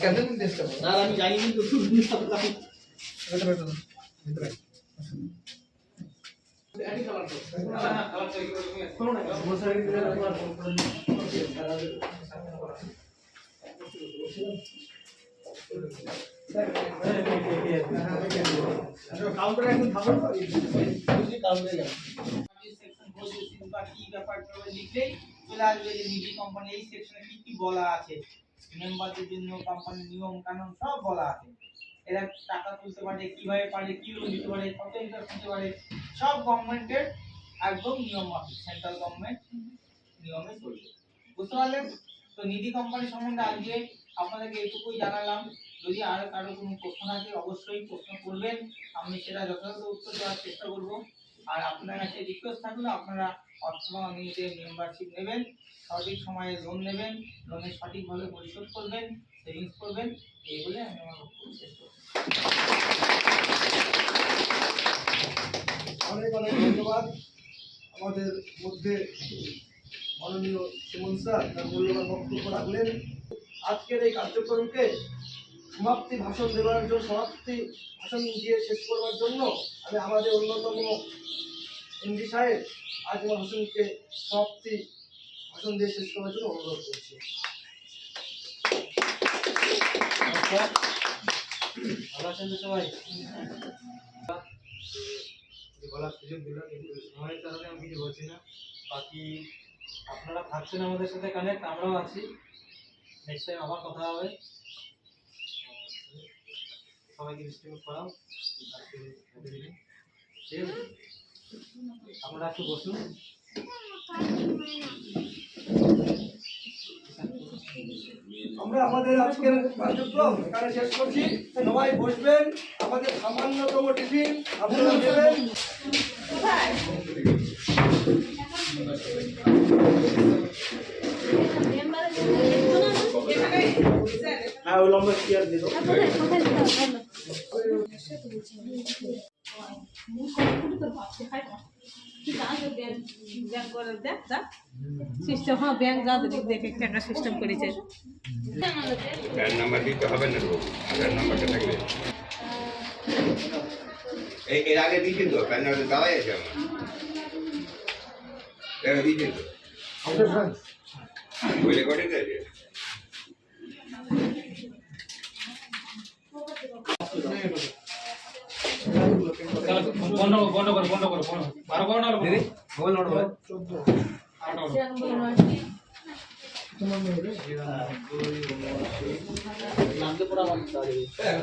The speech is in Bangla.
কেন আমি জানি কিন্তু কাউন্টারে এখন থাকো কাউন্টারে যাব বা কি ব্যাপারটা লিখলেই চলে আসবে যে নিজি কোম্পানি এই সেকশনে কি কি বলা আছে মেম্বারদের জন্য কোম্পানির নিয়ম, কানুন সব বলা আছে। এরা টাকা তুলতে পারে, কীভাবে পারে, কি লোন দিতে পারে, কত ইন্টারেস্ট দিতে পারে, সব গভর্নমেন্টের একদম নিয়ম আছে সেন্ট্রাল গভর্নমেন্ট নিয়মে চলবে। বুঝতে পারলেন? তো নিধি কোম্পানি সম্বন্ধে আজকে আপনাদেরকে এইটুকুই জানালাম। যদি আর কারও কোনো প্রশ্ন থাকে, অবশ্যই প্রশ্ন করবেন। আমি সেটা যথাযথ উত্তর দেওয়ার চেষ্টা করব। আর আপনার কাছে রিকোয়েস্ট থাকলে আপনারা অর্থবাং নিতে মেম্বারশিপ নেবেন, সঠিক সময়ে লোন নেবেন লোনের সঠিকভাবে পরিশোধ করবেন সেভিংস করবেন, এই বলে আমি আমার বক্তব্য শেষ করছি। অনেক অনেক ধন্যবাদ। আমাদের মধ্যে মাননীয় সুমন স্যার, তার মূল্যবান বক্তব্য রাখলেন। আজকের এই কার্যক্রমকে সমাপ্তি ভাষণ দেওয়ার জন্য সমাপ্তি ভাষণ দিয়ে শেষ করবার জন্য আমি আমাদের অন্যতম এমডি সাহেব আজমল হোসেনকে সমাপ্তি ভাষণ দিয়ে শেষ করার জন্য অনুরোধ করছি। ভালো আছেন তো সবাই? বলার সুযোগ দিল কিন্তু সময়ের কারণে আমি কিছু বলছি না বাকি আপনারা থাকছেন আমাদের সাথে কানেক্ট আমরাও আছি। নেক্সট টাইম আবার কথা হবে। সবাইকে ডিস্ট্রিবিউট করাও। ঠিক আছে আপনারা একটু বসুন। আমরা আমাদের আজকের কার্যক্রম এখানে শেষ করছি। সবাই বসবেন। আমাদের সামান্যতম টিফিন আপনারা দেবেন। হ্যাঁ ওই লম্বা চেয়ার দিল সিস্টেম হ্যাঁ ব্যাংক যা দেখে টাকা সিস্টেম করেছে প্যান নাম্বার দিতে হবে না আধার নাম্বারটা থাকবে। এর আগে দিয়েছেন তো প্যান নাম্বার দেওয়াই আছে আমার। দিয়েছেন তো। ওই রেকর্ডিং আছে বন্ধ বন্ধ করো বন্ধ করো বন্ধ বারো করো না দিদি মোবাইল নোট পড়া আমার হ্যাঁ।